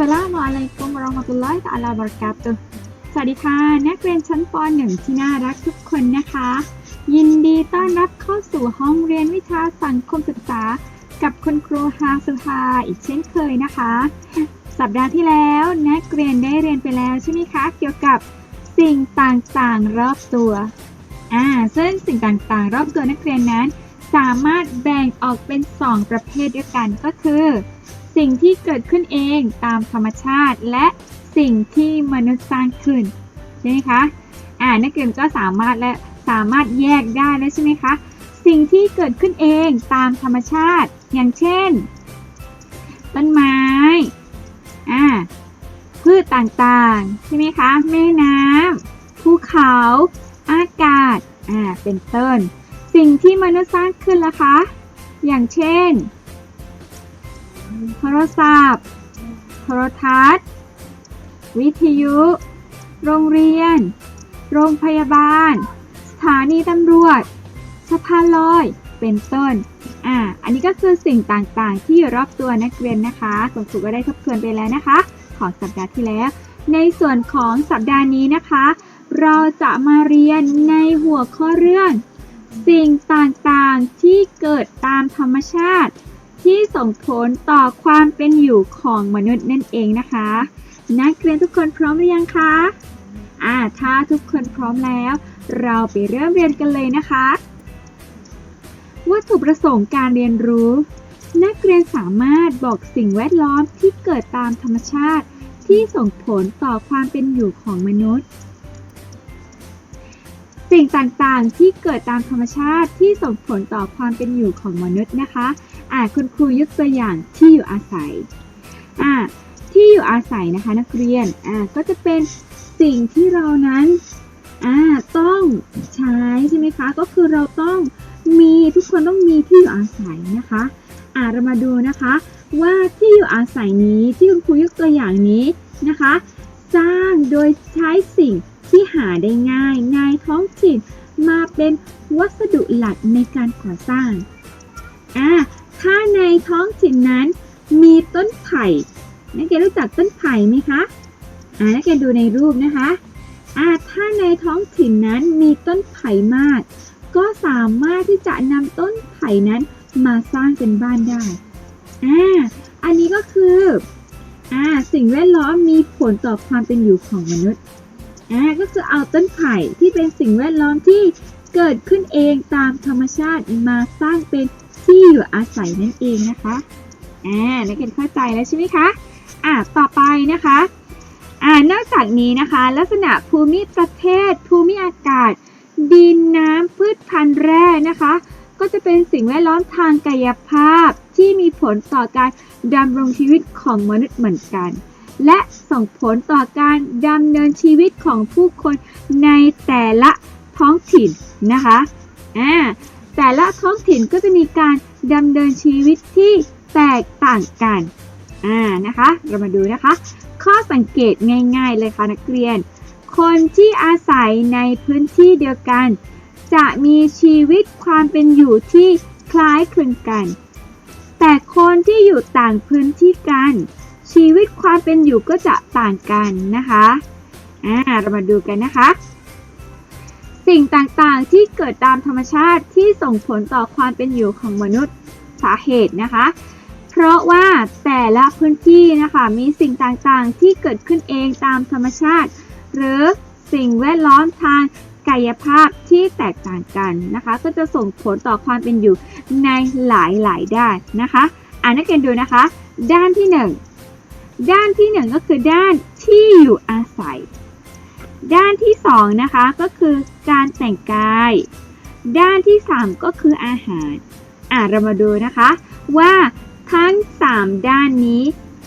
สลามอะลัยกุมราะห์มตุลลอฮิตะอาลาบเราะกาตุสวัสดีค่ะ นักเรียนชั้นป .1 ที่น่ารักทุกคนนะคะ ยินดีต้อนรับเข้าสู่ห้องเรียนวิชาสังคมศึกษา กับคุณครูฮาสุฮาอีกเช่นเคยนะคะ สัปดาห์ที่แล้วนักเรียนได้เรียนไปแล้วใช่ไหมคะ เกี่ยวกับสิ่งต่างๆรอบตัว อ่า ซึ่งสิ่งต่างๆ รอบตัวนักเรียนนั้น สามารถแบ่งออกเป็น 2 ประเภทด้วยกันก็คือ สิ่งที่เกิดขึ้นเองตามธรรมชาติและสิ่งที่มนุษย์สร้างขึ้นใช่ไหมคะอ่านักเรียนก็สามารถและสามารถแยกได้แล้วใช่ไหมคะสิ่งที่เกิดขึ้นเองตามธรรมชาติอย่างเช่น ต้นไม้อ่าพืชต่างๆ ใช่ไหมคะ แม่น้ำภูเขา อากาศ อ่า เป็นต้น สิ่งที่มนุษย์สร้างขึ้นล่ะคะ อย่างเช่น โทรศัพท์ โทรทัศน์ วิทยุ โรงเรียน โรงพยาบาล สถานีตำรวจ สะพานลอย เป็นต้น อ่า อันนี้ก็คือสิ่งต่างๆ ที่อยู่รอบตัวนักเรียนนะคะคุณครูก็ได้ทบทวนไปแล้วนะคะ ของสัปดาห์ที่แล้ว ในส่วนของสัปดาห์นี้นะคะ เราจะมาเรียนในหัวข้อเรื่อง สิ่งต่างๆ ที่เกิดตามธรรมชาติ ที่ส่งผลต่อความเป็นอยู่ของมนุษย์นั่นเองนะคะ นักเรียนทุกคนพร้อมหรือยังคะอ่าถ้าทุกคนพร้อมแล้ว เราไปเริ่มเรียนกันเลยนะคะ วัตถุประสงค์การเรียนรู้ นักเรียนสามารถบอกสิ่งแวดล้อมที่เกิดตามธรรมชาติ ที่ส่งผลต่อความเป็นอยู่ของมนุษย์ สิ่งต่างๆ ที่เกิดตามธรรมชาติที่ส่งผลต่อความเป็นอยู่ของมนุษย์นะคะ อ่าคุณครูยกตัวอย่างที่อยู่อาศัย อ่าที่อยู่อาศัยนะคะนักเรียน อ่าก็จะเป็นสิ่งที่เรานั้นอ่าต้องใช้ใช่ไหมคะ ก็คือเราต้องมีทุกคนต้องมีที่อยู่อาศัยนะคะ อ่าเรามาดูนะคะ ว่าที่อยู่อาศัยนี้ที่คุณครูยกตัวอย่างนี้นะคะ สร้างโดยใช้สิ่ง ที่หาได้ง่ายในท้องถิ่นมาเป็นวัสดุหลักในการก่อสร้างอ่าถ้าในท้องถิ่นนั้นมีต้นไผ่นักเรียนรู้จักต้นไผ่ไหมคะอ่านักเรียนดูในรูปนะคะอ่าถ้าในท้องถิ่นนั้นมีต้นไผ่มาก ก็สามารถที่จะนำต้นไผ่นั้นมาสร้างเป็นบ้านได้อ่าอันนี้ก็คืออ่าสิ่งแวดล้อมมีผลต่อความเป็นอยู่ของมนุษย์ อ่าก็คือเอาต้นไผ่ที่เป็นสิ่งแวดล้อมที่เกิดขึ้นเองตามธรรมชาติมาสร้างเป็นที่อยู่อาศัยนั่นเองนะคะอ่านักเรียนเข้าใจแล้วใช่ไหมคะอ่าต่อไปนะคะอ่านอกจากนี้นะคะ ลักษณะภูมิประเทศ ภูมิอากาศ ดินน้ำพืชพันธุ์แร่นะคะ ก็จะเป็นสิ่งแวดล้อมทางกายภาพที่มีผลต่อการดำรงชีวิตของมนุษย์เหมือนกัน และส่งผลต่อการดำเนินชีวิตของผู้คนในแต่ละท้องถิ่นนะคะอ่าแต่ละท้องถิ่นก็จะมีการดำเนินชีวิตที่แตกต่างกันอ่านะคะ เรามาดูนะคะ ข้อสังเกตง่าย ๆ เลยค่ะนักเรียน คนที่อาศัยในพื้นที่เดียวกัน จะมีชีวิตความเป็นอยู่ที่คล้ายคลึงกัน แต่คนที่อยู่ต่างพื้นที่กัน ชีวิตความเป็นอยู่ก็จะต่างกันนะคะอ่าเรามาดูกันนะคะ สิ่งต่างๆที่เกิดตามธรรมชาติที่ส่งผลต่อความเป็นอยู่ของมนุษย์สาเหตุนะคะ เพราะว่าแต่ละพื้นที่นะคะมีสิ่งต่างๆที่เกิดขึ้นเองตามธรรมชาติ หรือสิ่งแวดล้อมทางกายภาพที่แตกต่างกันนะคะ ก็จะส่งผลต่อความเป็นอยู่ในหลายๆด้านนะคะ อ่านนักเรียนดูนะคะ ด้านที่หนึ่ง ด้านที่หนึ่งก็คือด้านที่อยู่อาศัย ด้านที่สองนะคะก็คือการแต่งกาย ด้านที่สามก็คืออาหารอะเรามาดูนะคะว่าทั้ง 3 ด้านนี้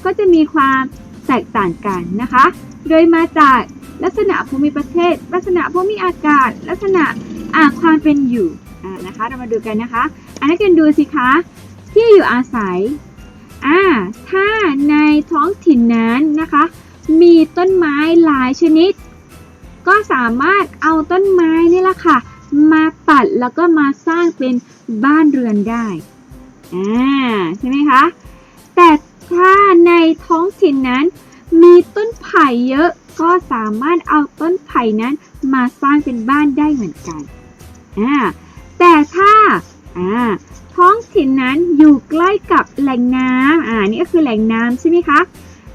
ก็จะมีความแตกต่างกันนะคะ โดยมาจากลักษณะภูมิประเทศ ลักษณะภูมิอากาศ ลักษณะอ่าความเป็นอยู่อ่านะคะ เรามาดูกันนะคะ อันนี้กันดูสิคะ ที่อยู่อาศัย อ่าถ้าในท้องถิ่นนั้นนะคะ มีต้นไม้หลายชนิด ก็สามารถเอาต้นไม้นี่แหละค่ะ มาตัดแล้วก็มาสร้างเป็นบ้านเรือนได้อ่าใช่ไหมคะ แต่ถ้าในท้องถิ่นนั้น มีต้นไผ่เยอะก็สามารถเอาต้นไผ่นั้นมาสร้างเป็นบ้านได้เหมือนกันอ่าแต่ถ้า อ่าท้องถิ่นนั้นอยู่ใกล้กับแหล่งน้ำอ่านี่ก็คือแหล่งน้ำใช่ไหมคะ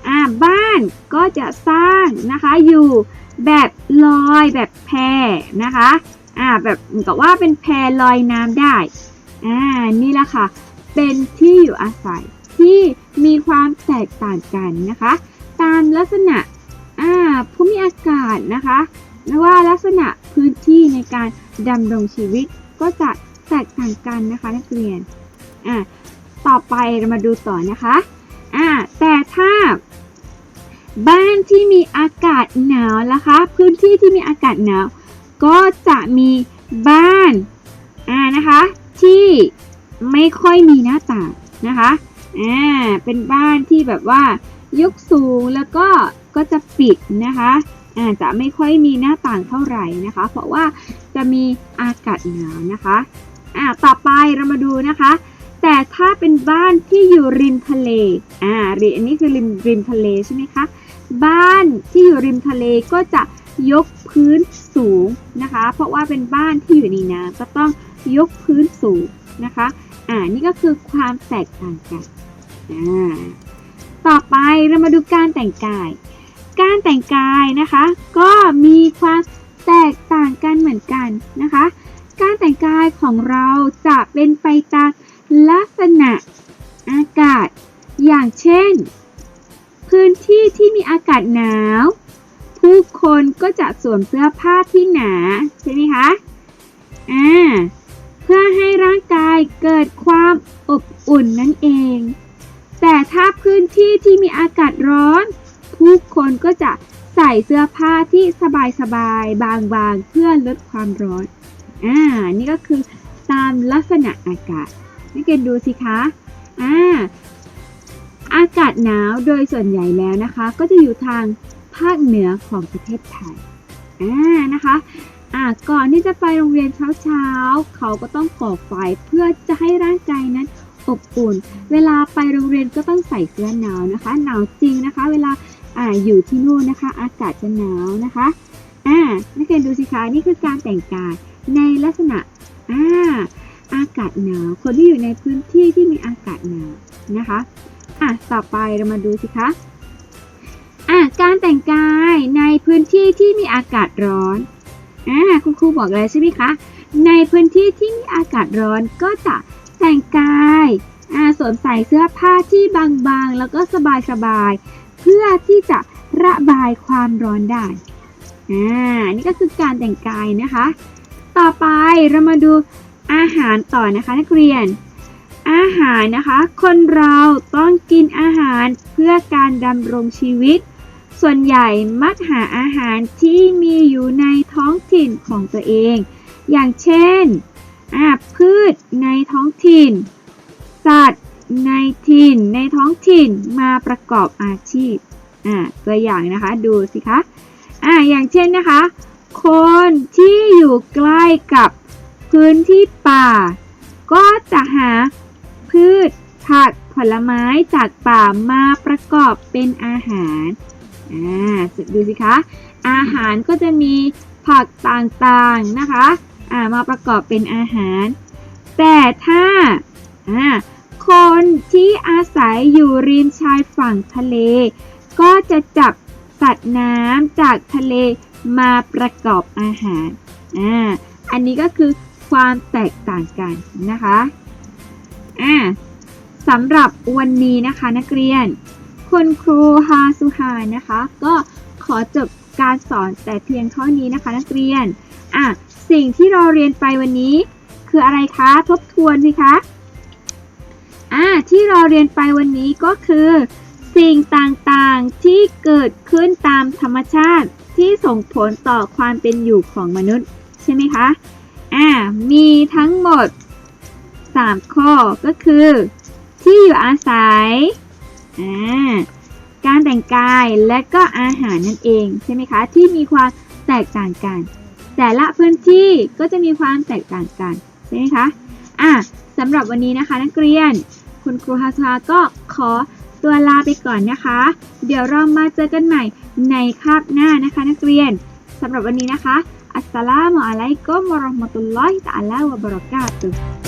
อ่าบ้านก็จะสร้างนะคะอยู่แบบลอยแบบแพนะคะอ่าแบบกับว่าเป็นแพลอยน้ำได้อ่านี่แหละค่ะ เป็นที่อยู่อาศัยที่มีความแตกต่างกันนะคะ ตามลักษณะอ่าภูมิอากาศนะคะไม่ว่าลักษณะพื้นที่ในการดำรงชีวิตก็จะ แตกต่างกันนะคะนักเรียนอ่าต่อไปเรามาดูต่อนะคะอ่าแต่ถ้า บ้านที่มีอากาศหนาวนะคะ พื้นที่ที่มีอากาศหนาว ก็จะมีบ้านอ่านะคะที่ไม่ค่อยมีหน้าต่างนะคะอ่าเป็นบ้านที่แบบว่ายกสูงแล้วก็ก็จะปิดนะคะอ่าจะไม่ค่อยมีหน้าต่างเท่าไหร่นะคะ เพราะว่าจะมีอากาศหนาวนะคะ อ่าต่อไปเรามาดูนะคะ แต่ถ้าเป็นบ้านที่อยู่ริมทะเลอ่าริอันนี้คือริมริมทะเลใช่ไหมคะบ้านที่อยู่ริมทะเลก็จะยกพื้นสูงนะคะ เพราะว่าเป็นบ้านที่อยู่ในน้ำก็ต้องยกพื้นสูงนะคะอ่านี่ก็คือความแตกต่างกันอ่าต่อไปเรามาดูการแต่งกาย การแต่งกายนะคะ ก็มีความแตกต่างกันเหมือนกันนะคะ การแต่งกายของเราจะเป็นไปตามลักษณะอากาศ อย่างเช่น พื้นที่ที่มีอากาศหนาว ผู้คนก็จะสวมเสื้อผ้าที่หนาใช่ไหมคะอ่าเพื่อให้ร่างกายเกิดความอบอุ่นนั่นเอง แต่ถ้าพื้นที่ที่มีอากาศร้อน ผู้คนก็จะใส่เสื้อผ้าที่สบายๆบางๆ เพื่อลดความร้อน อ่า นี่ก็คือตามลักษณะอากาศนักเรียนดูสิคะ อ่า อากาศหนาวโดยส่วนใหญ่แล้วนะคะ ก็จะอยู่ทางภาคเหนือของประเทศไทย อ่า นะคะ อ่า ก่อนที่จะไปโรงเรียนเช้าๆ เขาก็ต้องก่อไฟเพื่อจะให้ร่างกายนั้นอบอุ่น เวลาไปโรงเรียนก็ต้องใส่เสื้อหนาวนะคะ หนาวจริงนะคะ เวลา อ่า อยู่ที่นู่นนะคะ อากาศจะหนาวนะคะ อ่า นักเรียนดูสิคะ นี่คือการแต่งกาย ในลักษณะอ่าอากาศหนาว คนที่อยู่ในพื้นที่ที่มีอากาศหนาวนะคะอะต่อไปเรามาดูสิคะอะการแต่งกายในพื้นที่ที่มีอากาศร้อนอ่าคุณครูบอกเลยใช่ไหมคะในพื้นที่ที่มีอากาศร้อนก็จะแต่งกายอ่าสวมใส่เสื้อผ้าที่บางๆ แล้วก็สบายๆ เพื่อที่จะระบายความร้อนได้ อ่า นี่ก็คือการแต่งกายนะคะ ต่อไปเรามาดูอาหารต่อนะคะนักเรียน อาหารนะคะ คนเราต้องกินอาหารเพื่อการดำรงชีวิต ส่วนใหญ่มักหาอาหารที่มีอยู่ในท้องถิ่นของตัวเอง อย่างเช่นพืชในท้องถิ่น สัตว์ในถิ่น ในท้องถิ่นมาประกอบอาชีพอ่าตัวอย่างนะคะดูสิคะอ่าอย่างเช่นนะคะ คนที่อยู่ใกล้กับพื้นที่ป่า ก็จะหาพืชผักผลไม้จากป่ามาประกอบเป็นอาหาร อ่าดูสิคะ อาหารก็จะมีผักต่างๆนะคะ อ่ามาประกอบเป็นอาหาร แต่ถ้า อ่า คนที่อาศัยอยู่ริมชายฝั่งทะเล ก็จะจับสัตว์น้ำจากทะเล มาประกอบอาหาร อ่า อันนี้ก็คือความแตกต่างกันนะคะ อ่าสำหรับวันนี้นะคะนักเรียน คุณครูฮาสุฮานะคะ ก็ขอจบการสอนแต่เพียงเท่านี้นะคะ นักเรียน อะ สิ่งที่เราเรียนไปวันนี้ คืออะไรคะ ทบทวนสิคะ อ่า ที่เราเรียนไปวันนี้ก็คือ สิ่งต่างๆที่เกิดขึ้นตามธรรมชาติ ที่ส่งผลต่อความเป็นอยู่ของมนุษย์ ใช่ไหมคะ อ่า มีทั้งหมด 3 ข้อก็คือ ที่อยู่อาศัย อ่า การแต่งกายและก็อาหารนั่นเองใช่ไหมคะ ที่มีความแตกต่างกัน แต่ละพื้นที่ก็จะมีความแตกต่างกันใช่ไหมคะ อะสำหรับวันนี้นะคะนักเรียน คุณครูฮาซาก็ขอ ตัวลาไปก่อนนะคะ เดี๋ยวเรามาเจอกันใหม่ในคาบหน้านะคะนักเรียนสำหรับวันนี้นะคะอัสสลามุอะลัยกุมวะเราะห์มะตุลลอฮิตะอาลาวะบะเราะกาตุฮ์